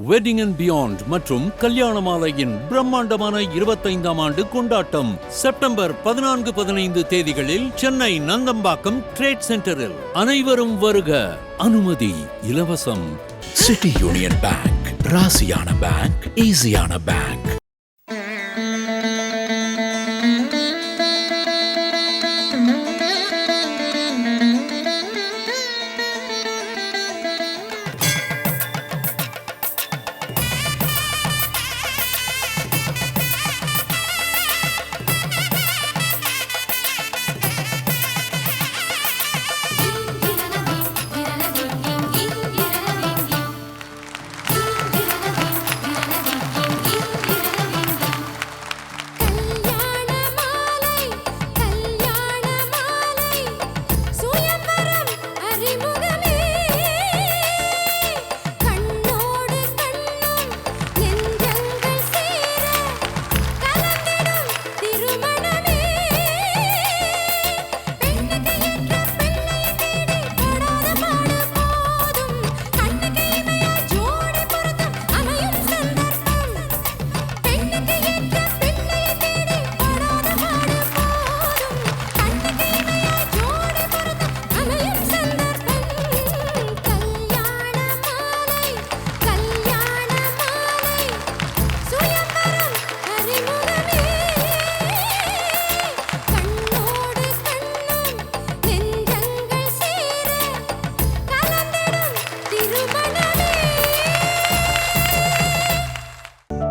Wedding and beyond மற்றும் கல்யாண மாலையின் பிரம்மாண்டமான இருபத்தைந்தாம் ஆண்டு கொண்டாட்டம் செப்டம்பர் பதினான்கு பதினைந்து தேதிகளில் சென்னை நந்தம்பாக்கம் ட்ரேட் சென்டரில் அனைவரும் வருக. அனுமதி இலவசம். சிட்டி யூனியன் பேங்க் ராசியான பேங்க் ஈஸியான பேங்க்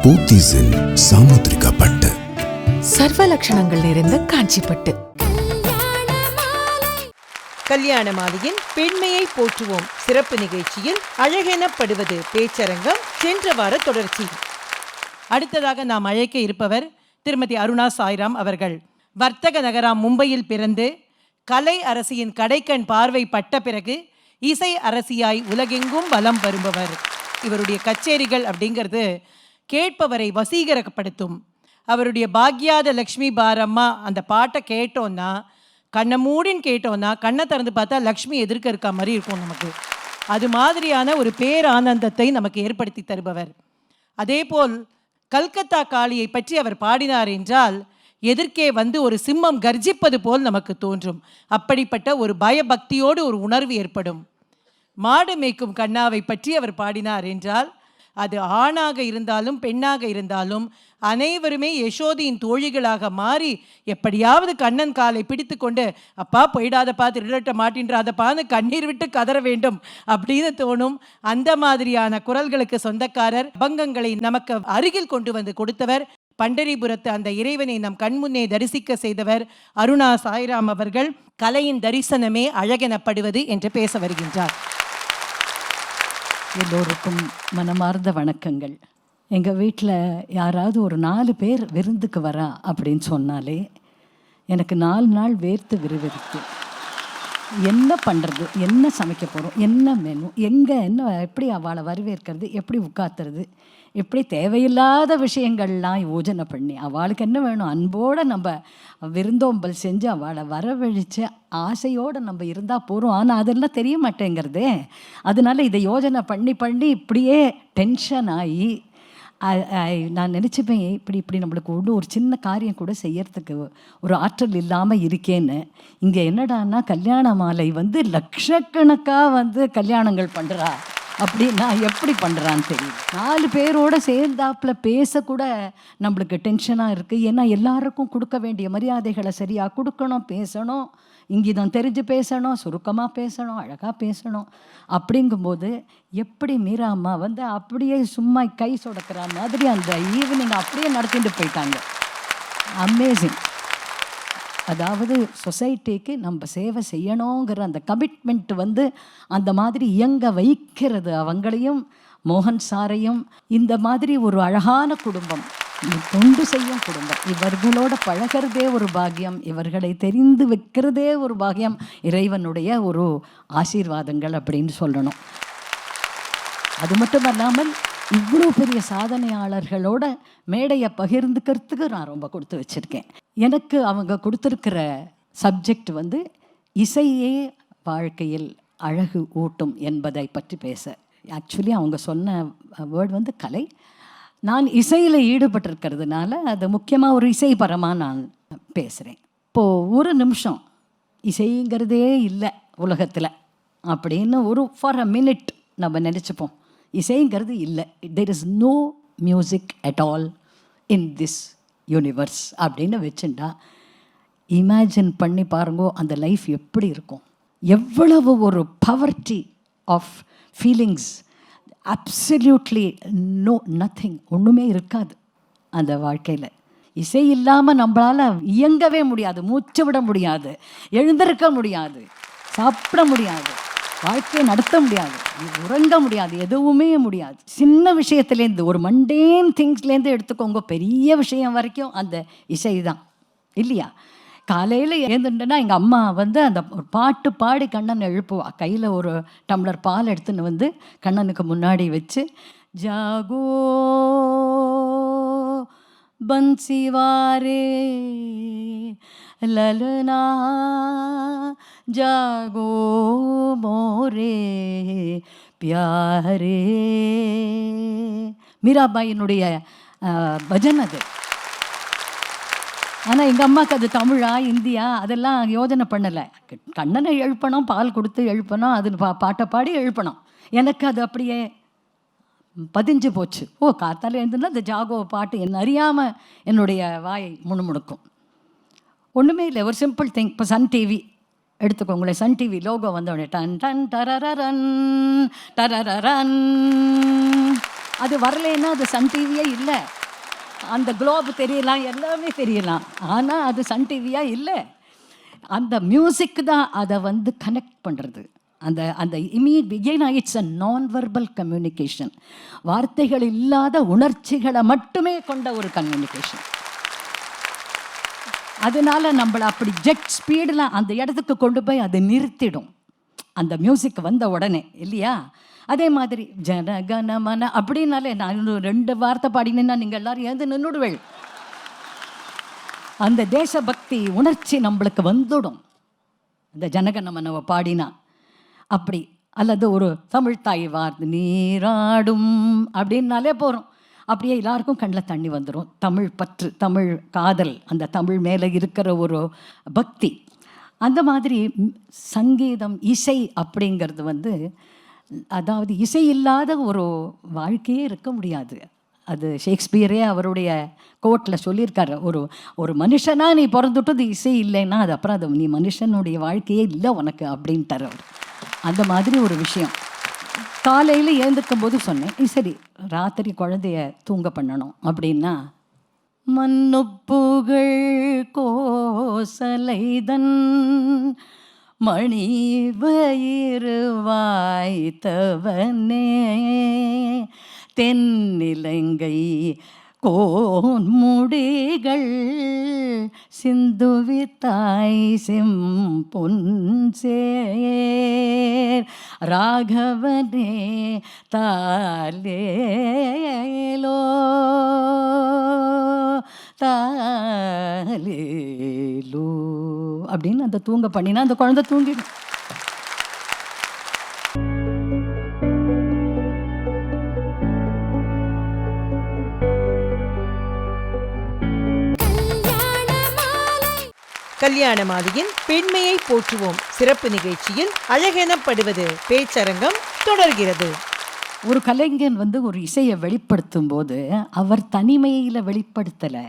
பூத்திஸில் சாமுத்ரிகா பட்டு சர்வ லட்சணங்கள் நிறைந்த காஞ்சிப்பட்டு. கல்யாண மாலை கல்யாண மாலையின் பெண்மையை போற்றுவோம். சிறப்பு நிகழ்ச்சியில் அழகெனப்படுவது பேச்சரங்கம் சென்ற வார தொடர்ச்சி. அடுத்ததாக நாம் அழைக்க இருப்பவர் திருமதி அருணா சாய்ராம் அவர்கள். வர்த்தக நகராம் மும்பையில் பிறந்து கலை அரசியின் கடைக்கண் பார்வை பட்ட பிறகு இசை அரசியாய் உலகெங்கும் வலம் வருபவர். இவருடைய கச்சேரிகள் அப்படிங்கிறது கேட்பவரை வசீகரப்படுத்தும். அவருடைய பாக்யாத லக்ஷ்மி பாரம்மா அந்த பாட்டை கேட்டோன்னா கண்ணை மூடின்னு கேட்டோன்னா கண்ணை திறந்து பார்த்தா லக்ஷ்மி எதிர்க்க இருக்க மாதிரி இருக்கும் நமக்கு. அது மாதிரியான ஒரு பேரானந்தத்தை நமக்கு ஏற்படுத்தி தருபவர். அதேபோல் கல்கத்தா காளியை பற்றி அவர் பாடினார் என்றால் எதிர்க்கே வந்து ஒரு சிம்மம் கர்ஜிப்பது போல் நமக்கு தோன்றும். அப்படிப்பட்ட ஒரு பயபக்தியோடு ஒரு உணர்வு ஏற்படும். மாடு மேய்க்கும் கண்ணாவை பற்றி அவர் பாடினார் என்றால் அது ஆணாக இருந்தாலும் பெண்ணாக இருந்தாலும் அனைவருமே யசோதியின் தோழிகளாக மாறி எப்படியாவது கண்ணன் காலை பிடித்து கொண்டு அப்பா போயிடாதப்பா திருடட்ட மாட்டின்றாதப்பான்னு கண்ணீர் விட்டு கதற வேண்டும் அப்படின்னு தோணும். அந்த மாதிரியான குரல்களுக்கு சொந்தக்காரர் அபங்கங்களை நமக்கு அருகில் கொண்டு வந்து கொடுத்தவர். பண்டரிபுரத்து அந்த இறைவனை நம் கண்முன்னே தரிசிக்க செய்தவர் அருணா சாய்ராம் அவர்கள் கலையின் தரிசனமே அழகெனப்படுவது என்று பேச வருகின்றார். எல்லோருக்கும் மனமார்ந்த வணக்கங்கள். எங்கள் வீட்டில் யாராவது ஒரு நாலு பேர் விருந்துக்கு வரா அப்படின்னு சொன்னாலே எனக்கு நாலு நாள் வேர்த்து விறுவிறுத்து. என்ன பண்ணுறது என்ன சமைக்க போகிறோம் என்ன மெனு எங்கே என்ன எப்படி அவளை வரவேற்கிறது? எப்படி உட்காத்துறது இப்படி தேவையில்லாத விஷயங்கள்லாம் யோஜனை பண்ணி அவளுக்கு என்ன வேணும்? அன்போடு நம்ம விருந்தோம்பல் செஞ்சு அவளை வரவழித்து ஆசையோடு நம்ம இருந்தால் போகிறோம் ஆனால் அதெல்லாம் தெரிய மாட்டேங்கிறதே. அதனால இதை யோஜனை பண்ணி பண்ணி இப்படியே டென்ஷன் ஆகி நான் நினச்சிப்பேன் இப்படி இப்படி நம்மளுக்கு ஒன்று ஒரு சின்ன காரியம் கூட செய்யறதுக்கு ஒரு ஆற்றல் இல்லாமல் இருக்கேன்னு. இங்கே என்னடான்னா கல்யாண மாலை வந்து லட்சக்கணக்காக வந்து கல்யாணங்கள் பண்ணுறா அப்படின்னா எப்படி பண்ணுறான்னு தெரியும் நாலு பேரோட சேர்ந்தாப்புல பேசக்கூட நம்மளுக்கு டென்ஷனாக இருக்குது ஏன்னா எல்லாருக்கும் கொடுக்க வேண்டிய மரியாதைகளை சரியாக கொடுக்கணும் பேசணும் இங்கிதம் தெரிஞ்சு பேசணும் சுருக்கமாக பேசணும் அழகாக பேசணும். அப்படிங்கும்போது எப்படி மீராம்மா வந்து அப்படியே சும்மா கை சொடக்கிற மாதிரி அந்த ஈவினிங் அப்படியே நடத்திட்டு போயிட்டாங்க. அமேசிங் அதாவது சொசைட்டிக்கு நம்ம சேவை செய்யணுங்கிற அந்த கமிட்மெண்ட் வந்து அந்த மாதிரி இயங்க வைக்கிறது. அவங்களையும் மோகன் சாரையும் இந்த மாதிரி ஒரு அழகான குடும்பம் தொண்டு செய்யும் குடும்பம். இவர்களோட பழகிறதே ஒரு பாக்கியம் இவர்களை தெரிந்து வைக்கிறதே ஒரு பாக்கியம் இறைவனுடைய ஒரு ஆசீர்வாதங்கள் அப்படின்னு சொல்லணும். அது மட்டும் அல்லாமல் இவ்வளோ பெரிய சாதனையாளர்களோட மேடையை பகிர்ந்துக்கிறதுக்கு நான் ரொம்ப கொடுத்து வச்சுருக்கேன். எனக்கு அவங்க கொடுத்துருக்கிற சப்ஜெக்ட் வந்து இசையே வாழ்க்கையில் அழகு ஊட்டும் என்பதை பற்றி பேச. ஆக்சுவலி அவங்க சொன்ன வேர்டு வந்து கலை. நான் இசையில் ஈடுபட்டிருக்கிறதுனால அது முக்கியமாக ஒரு இசைபரமாக நான் பேசுகிறேன் இப்போது ஒரு நிமிஷம் இசைங்கிறதே இல்லை உலகத்தில் அப்படின்னு ஒரு ஃபார் அ மினிட் நம்ம நினச்சிப்போம். இசைங்கிறது இல்லை. There is no music at all in this universe அப்படின்னு வச்சுட்டா இமேஜின் பண்ணி பாருங்கோ அந்த லைஃப் எப்படி இருக்கும்? எவ்வளவு ஒரு poverty of feelings absolutely no nothing ஒன்றுமே இருக்காது அந்த வாழ்க்கையில். இசை இல்லாமல் நம்மளால் இயங்கவே முடியாது மூச்சு விட முடியாது எழுந்திருக்க முடியாது சாப்பிட முடியாது. வாழ்க்கையை நடத்த முடியாது. உறங்க முடியாது. எதுவுமே முடியாது. சின்ன விஷயத்துலேருந்து ஒரு மண்டேன் திங்ஸ்லேருந்து எடுத்துக்கோங்க. பெரிய விஷயம் வரைக்கும் அந்த இசை தான். இல்லையா? காலையில் எழுந்துட்டேன்னா எங்கள் அம்மா வந்து அந்த ஒரு பாட்டு பாடி கண்ணன் எழுப்புவா. கையில் ஒரு டம்ளர் பால் எடுத்துன்னு வந்து கண்ணனுக்கு முன்னாடி வச்சு ஜாகோ பன்சிவாரே லலனா ஜாகோ रे பியாரே. மீராபாயினுடைய பஜன் அது. ஆனால் எங்கள் அம்மாவுக்கு அது தமிழா இந்தியா அதெல்லாம் யோஜனை பண்ணலை. கண்ணனை எழுப்பணும் பால் கொடுத்து எழுப்பணும் அது பா பாட்டை பாடி எழுப்பணும். எனக்கு அது அப்படியே பதிஞ்சு போச்சு. ஓ காத்தால் எழுந்துன்னா இந்த ஜாகோ பாட்டு என்ன அறியாமல் என்னுடைய வாயை முணுமுணுக்கும். ஒன்றுமே இல்லை ஒரு சிம்பிள் திங் இப்போ சன் டிவி எடுத்துக்கோங்களேன் சன் டிவி லோகோ வந்தோடனே டன் டன் டரரன் டரரன் அது வரலைன்னா அது சன் டிவியே இல்லை. அந்த குளோப் தெரியலாம் எல்லாமே தெரியலாம். ஆனால் அது சன் டிவியாக இல்லை. அந்த மியூசிக் தான் அதை வந்து கனெக்ட் பண்ணுறது அந்த அந்த இமீட் ஏன்னா இட்ஸ் அ நான் வெர்பல் கம்யூனிகேஷன் வார்த்தைகள் இல்லாத உணர்ச்சிகளை மட்டுமே கொண்ட ஒரு கம்யூனிகேஷன் அதனால நம்மளை அப்படி ஜெட் ஸ்பீடில் அந்த இடத்துக்கு கொண்டு போய் அதை நிறுத்திடும். அந்த மியூசிக் வந்த உடனே இல்லையா? அதே மாதிரி ஜனகனமன அப்படின்னாலே நான் ரெண்டு வார்த்தை பாடினேன்னா நீங்கள் எல்லாரும் ஏந்து நின்றுடுவேள் அந்த தேசபக்தி உணர்ச்சி நம்மளுக்கு வந்துடும். இந்த ஜனகனமனவை பாடினா அப்படி அல்லது ஒரு தமிழ் தாய் வார்த்தை நீராடும் அப்படின்னாலே போகிறோம் அப்படியே எல்லாருக்கும் கண்ணில் தண்ணி வந்துடும் தமிழ் பற்று தமிழ் காதல் அந்த தமிழ் மேலே இருக்கிற ஒரு பக்தி. அந்த மாதிரி சங்கீதம் இசை அப்படிங்கிறது வந்து அதாவது இசை இல்லாத ஒரு வாழ்க்கையே இருக்க முடியாது. அது ஷேக்ஸ்பியரே அவருடைய கோட்டில் சொல்லியிருக்காரு. ஒரு ஒரு மனுஷனாக நீ பிறந்துட்டது இசை இல்லைன்னா அது அப்புறம் அது நீ மனுஷனுடைய வாழ்க்கையே இல்லை உனக்கு அப்படின்ட்டார் அவர். அந்த மாதிரி ஒரு விஷயம். காலையில் ஏந்திருக்கும் போது சொன்னேன் சரி ராத்திரி குழந்தைய தூங்க பண்ணணும். அப்படின்னா மன்னுப்புகள் கோசலைதன் மணி வயிறு வாய்த்தவனே தென்னிலங்கை கோன்முடிகள் சிந்துவித்தாய் செம்பொன்சேர் ராகவனே தாலேலோ தாலேலோ. அப்படின்னு அந்த தூங்க பண்ணினா அந்த குழந்தை தூங்கிடும். கல்யாண மாலையின் பெண்மையை போற்றுவோம். சிறப்பு நிகழ்ச்சியில் அழகெனப்படுவது பேச்சரங்கம் தொடர்கிறது. ஒரு கலைஞன் வந்து ஒரு இசையை வெளிப்படுத்தும் போது அவர் தனிமையில் வெளிப்படுத்தலை.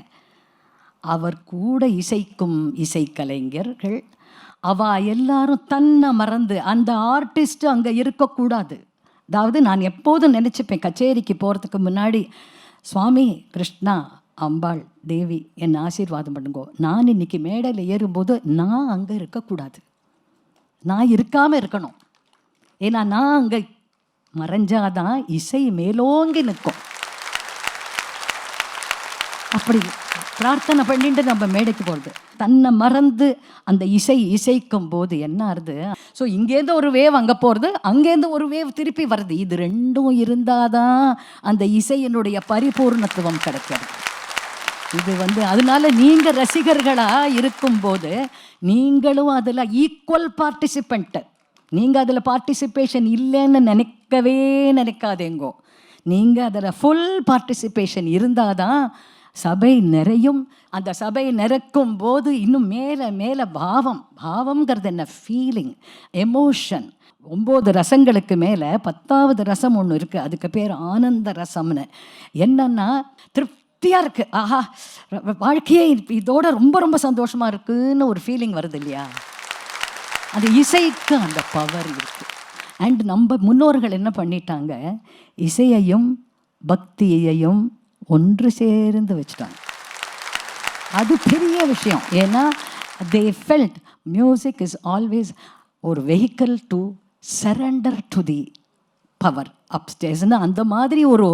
அவர் கூட இசைக்கும் இசைக்கலைஞர்கள் அவ எல்லாரும் தன்னை மறந்து அந்த ஆர்டிஸ்ட் அங்கே இருக்கக்கூடாது. அதாவது நான் எப்போதும் நினச்சிப்பேன் கச்சேரிக்கு போகிறதுக்கு முன்னாடி சுவாமி கிருஷ்ணா அம்பாள் தேவி என்னை ஆசீர்வாதம் பண்ணுங்கோ. நான் இன்னைக்கு மேடையில் ஏறும்போது நான் அங்கே இருக்கக்கூடாது. நான் இருக்காமல் இருக்கணும். ஏன்னா நான் அங்கே மறைஞ்சாதான் இசை மேலோங்கி நிற்கும். அப்படி பிரார்த்தனை பண்ணிட்டு நம்ம மேடைக்கு போகிறது தன்னை மறந்து அந்த இசை இசைக்கும் போது என்ன ஆகுது ஸோ இங்கேருந்து ஒரு வேவ் அங்கே போகிறது அங்கேருந்து ஒரு வேவ் திருப்பி வருது இது ரெண்டும் இருந்தாதான் அந்த இசையினுடைய பரிபூர்ணத்துவம் கிடைக்கிறது இது வந்து அதனால நீங்கள் ரசிகர்களாக இருக்கும்போது நீங்களும் அதில் ஈக்குவல் பார்ட்டிசிபெண்ட்டு நீங்கள் அதில் பார்ட்டிசிபேஷன் இல்லைன்னு நினைக்கவே நினைக்காதேங்கோ. நீங்கள் அதில் ஃபுல் பார்ட்டிசிபேஷன் இருந்தால் தான் சபை நிறையும். அந்த சபை நிறக்கும் போது இன்னும் மேலே மேலே பாவம். பாவம்ங்கிறது என்ன? ஃபீலிங் எமோஷன் ஒம்பது ரசங்களுக்கு மேலே பத்தாவது ரசம் ஒன்று இருக்குது அதுக்கு பேர் ஆனந்த ரசம்னு. என்னன்னா திருப்தியாக இருக்குது ஆஹா வாழ்க்கையே இதோட ரொம்ப ரொம்ப சந்தோஷமாக இருக்குன்னு ஒரு ஃபீலிங் வருது இல்லையா? அது இசைக்கு அந்த பவர் இருக்கு. அண்ட் நம்ம முன்னோர்கள் என்ன பண்ணிட்டாங்க? இசையையும் பக்தியையும் ஒன்று சேர்ந்து வச்சுட்டாங்க. அது பெரிய விஷயம். ஏன்னா they felt music is always ஒரு vehicle to surrender to the power அப்டேஸ்னு அந்த மாதிரி ஒரு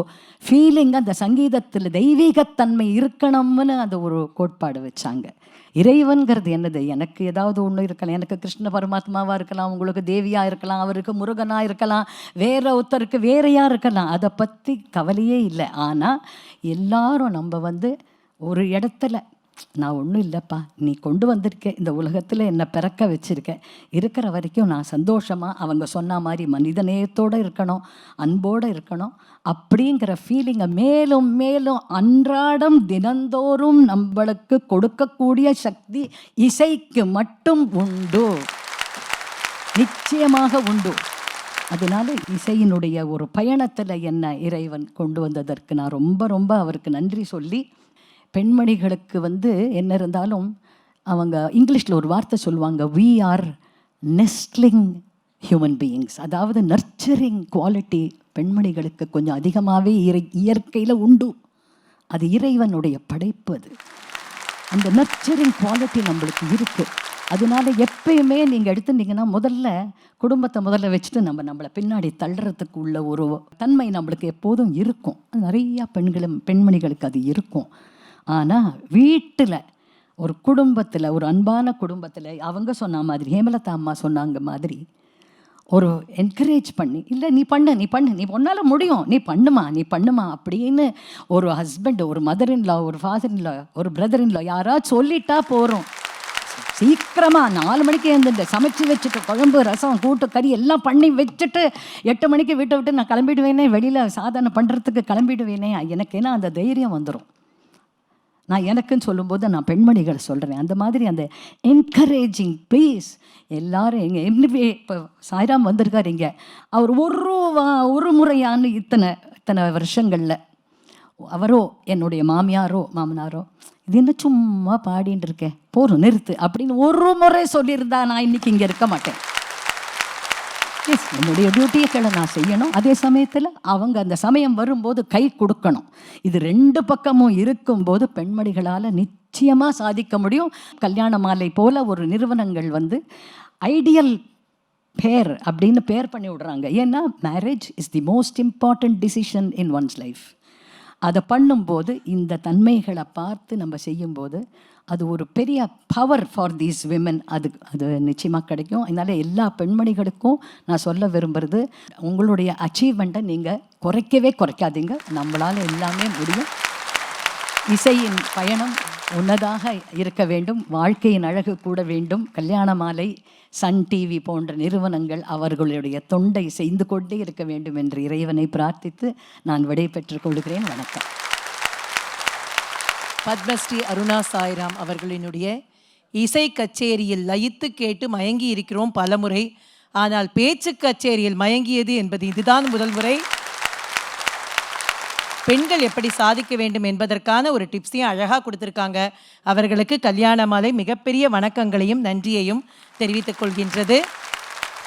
ஃபீலிங் அந்த சங்கீதத்தில் தெய்வீகத்தன்மை இருக்கணும்னு அந்த ஒரு கோட்பாடு வச்சாங்க. இறைவன்கிறது என்னது? எனக்கு ஏதாவது ஒன்று இருக்கலாம். எனக்கு கிருஷ்ண பரமாத்மாவாக இருக்கலாம். உங்களுக்கு தேவியாக இருக்கலாம். அவருக்கு முருகனாக இருக்கலாம். வேற ஒருத்தருக்கு வேறையாக இருக்கலாம். அதை பற்றி கவலையே இல்லை. ஆனால் எல்லாரும் நம்ம வந்து ஒரு இடத்துல நான் ஒன்றும் இல்லைப்பா. நீ கொண்டு வந்திருக்க இந்த உலகத்தில் என்னை பிறக்க வச்சுருக்க. இருக்கிற வரைக்கும் நான் சந்தோஷமாக அவங்க சொன்ன மாதிரி மனிதநேயத்தோடு இருக்கணும் அன்போடு இருக்கணும். அப்படிங்கிற ஃபீலிங்கை மேலும் மேலும் அன்றாடம் தினந்தோறும் நம்மளுக்கு கொடுக்கக்கூடிய சக்தி இசைக்கு மட்டும் உண்டு. நிச்சயமாக உண்டு. அதனால இசையினுடைய ஒரு பயணத்தில் என்ன இறைவன் கொண்டு வந்ததற்கு நான் ரொம்ப ரொம்ப அவருக்கு நன்றி சொல்லி பெண்மணிகளுக்கு வந்து என்ன இருந்தாலும் அவங்க இங்கிலீஷில் ஒரு வார்த்தை சொல்லுவாங்க we are nestling human beings அதாவது நர்ச்சரிங் குவாலிட்டி பெண்மணிகளுக்கு கொஞ்சம் அதிகமாகவே இறை இயற்கையில் உண்டு. அது இறைவனுடைய படைப்பு அது. அந்த நர்ச்சரிங் குவாலிட்டி நம்மளுக்கு இருக்குது அதனால எப்பயுமே நீங்கள் எடுத்துட்டீங்கன்னா முதல்ல குடும்பத்தை முதல்ல வச்சுட்டு நம்ம நம்மளை பின்னாடி தள்ளுறதுக்கு உள்ள ஒரு தன்மை நம்மளுக்கு எப்போதும் இருக்கும். நிறையா பெண்களும் பெண்மணிகளுக்கு அது இருக்கும். ஆனால் வீட்டில் ஒரு குடும்பத்தில் ஒரு அன்பான குடும்பத்தில் அவங்க சொன்ன மாதிரி ஹேமலதா அம்மா சொன்னாங்க மாதிரி ஒரு என்கரேஜ் பண்ணி இல்லை நீ பண்ணு நீ பண்ணு நீ உன்னால் முடியும் நீ பண்ணுமா நீ பண்ணுமா அப்படின்னு ஒரு ஹஸ்பண்ட் ஒரு மதர் இன்லா ஒரு ஃபாதர் இன்லா ஒரு பிரதர் இன்லா யாராவது சொல்லிட்டா போகிறோம் சீக்கிரமாக நாலு மணிக்கு எழுந்துட்டு சமைச்சு வச்சுட்டு குழம்பு ரசம் கூட்டு கறி எல்லாம் பண்ணி வச்சுட்டு எட்டு மணிக்கு வீட்டை விட்டு நான் கிளம்பிடுவேனே வெளியில் சாதனை பண்ணுறதுக்கு கிளம்பிடுவேனே எனக்கு ஏன்னா அந்த தைரியம் வந்துடும் நான் எனக்குன்னு சொல்லும்போது நான் பெண்மணிகள் சொல்கிறேன் அந்த மாதிரி அந்த என்கரேஜிங் ப்ளீஸ் எல்லாரும் எங்கள் எம்னிவே இப்போ சாய்ராம் வந்திருக்கார் இங்கே. அவர் ஒரு வா- ஒரு முறையான்னு இத்தனை இத்தனை வருஷங்களில். அவரோ என்னுடைய மாமியாரோ மாமனாரோ இது என்ன சும்மா பாடின்னு இருக்கேன் போதும் நிறுத்து. அப்படின்னு ஒரு முறை சொல்லியிருந்தா நான் இன்னைக்கு இங்கே இருக்க மாட்டேன். எஸ் என்னுடைய டியூட்டியை நான் செய்யணும். அதே சமயத்தில் அவங்க அந்த சமயம் வரும்போது கை கொடுக்கணும். இது ரெண்டு பக்கமும் இருக்கும்போது பெண்மணிகளால் நிச்சயமாக சாதிக்க முடியும். கல்யாண மாலை போல் ஒரு நிறுவனங்கள் வந்து ஐடியல் பேர் அப்படின்னு பேர் பண்ணி விடுறாங்க. ஏன்னா marriage is the most important decision in one's life அதை பண்ணும்போது இந்த தன்மைகளை பார்த்து நம்ம செய்யும்போது அது ஒரு பெரிய பவர் ஃபார் தீஸ் விமன் அது அது நிச்சயமாக கிடைக்கும். அதனால் எல்லா பெண்மணிகளுக்கும் நான் சொல்ல விரும்புகிறது உங்களுடைய அச்சீவ்மெண்ட்டை நீங்கள் குறைக்கவே குறைக்காதீங்க. நம்மளால் எல்லாமே முடியும். இசையின் பயணம் உன்னதாக இருக்க வேண்டும். வாழ்க்கையின் அழகு கூட வேண்டும். கல்யாண மாலை சன் டிவி போன்ற நிறுவனங்கள் அவர்களுடைய தொண்டை செய்து கொண்டே இருக்க வேண்டும் என்று இறைவனை பிரார்த்தித்து நான் விடை பெற்றுக் கொள்கிறேன். வணக்கம். பத்மஸ்ரீ அருணா சாய்ராம் அவர்களினுடைய இசை கச்சேரியில் லயித்து கேட்டு மயங்கி இருக்கிறோம் பலமுறை. ஆனால் பேச்சு கச்சேரியில் மயங்கியது என்பது இதுதான் முதல் முறை. பெண்கள் எப்படி சாதிக்க வேண்டும் என்பதற்கான ஒரு டிப்ஸையும் அழகாக கொடுத்துருக்காங்க. அவர்களுக்கு கல்யாண மாலை மிகப்பெரிய வணக்கங்களையும் நன்றியையும் தெரிவித்துக் கொள்கின்றது.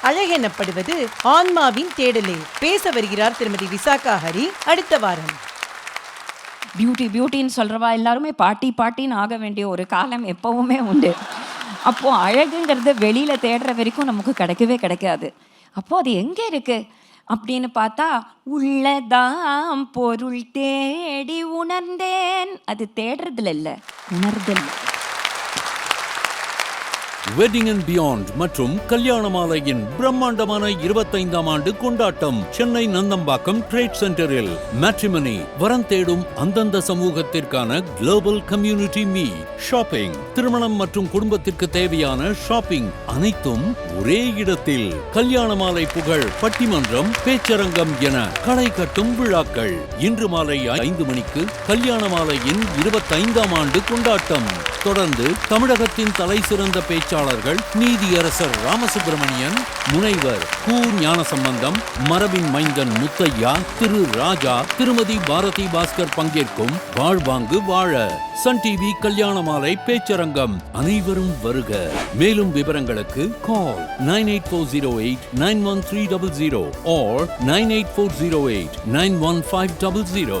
அழகெனப்படுவது ஆன்மாவின் தேடலே. பேச வருகிறார் திருமதி விசாகா ஹரி. அடுத்த வாரம். பியூட்டி பியூட்டின்னு சொல்கிறவா எல்லாருமே பாட்டி பாட்டின்னு ஆக வேண்டிய ஒரு காலம் எப்போவுமே உண்டு. அப்போது அழகுங்கிறது வெளியில் தேடுற வரைக்கும் நமக்கு கிடைக்கவே கிடைக்காது. அப்போது அது எங்கே இருக்குது அப்படின்னு பார்த்தா உள்ளதாம் பொருள் தேடி உணர்ந்தேன். அது தேடுறதுல இல்லை உணர்தல். வெட்டிங் அண்ட் பியாண்ட் மற்றும் கல்யாண மாலையின் பிரம்மாண்டமான இருபத்தைந்தாம் ஆண்டு கொண்டாட்டம் சென்னை நந்தம்பாக்கம் ட்ரேட் சென்டரில் மேட்ரிமனி வரம் தேடும் அந்தந்த சமூகத்திற்கான குளோபல் கம்யூனிட்டி மீ ஷாப்பிங் திருமணம் மற்றும் குடும்பத்திற்கு தேவையான ஷாப்பிங் அனைத்தும் ஒரே இடத்தில். கல்யாண மாலை புகழ் பட்டிமன்றம் பேச்சரங்கம் என களை கட்டும் விழாக்கள். இன்று மாலை ஐந்து மணிக்கு கல்யாண மாலையின் இருபத்தைந்தாம் ஆண்டு கொண்டாட்டம். தொடர்ந்து தமிழகத்தின் தலை சிறந்த பேச்சு பேச்சாளர்கள் நீதியரசர் ராமசுப்பிரமணியன் முனைவர் கு. ஞானசம்பந்தம் மரபின் மைந்தன் முத்தையா திரு. ராஜா திருமதி பாரதி பாஸ்கர் பங்கேற்கும் வாழ்வாங்கு வாழ. சன் டிவி கல்யாண மாலை பேச்சரங்கம் அனைவரும் வருக. மேலும் விவரங்களுக்கு call nine eight four zero eight nine one three double zero or nine eight four zero eight nine one five double zero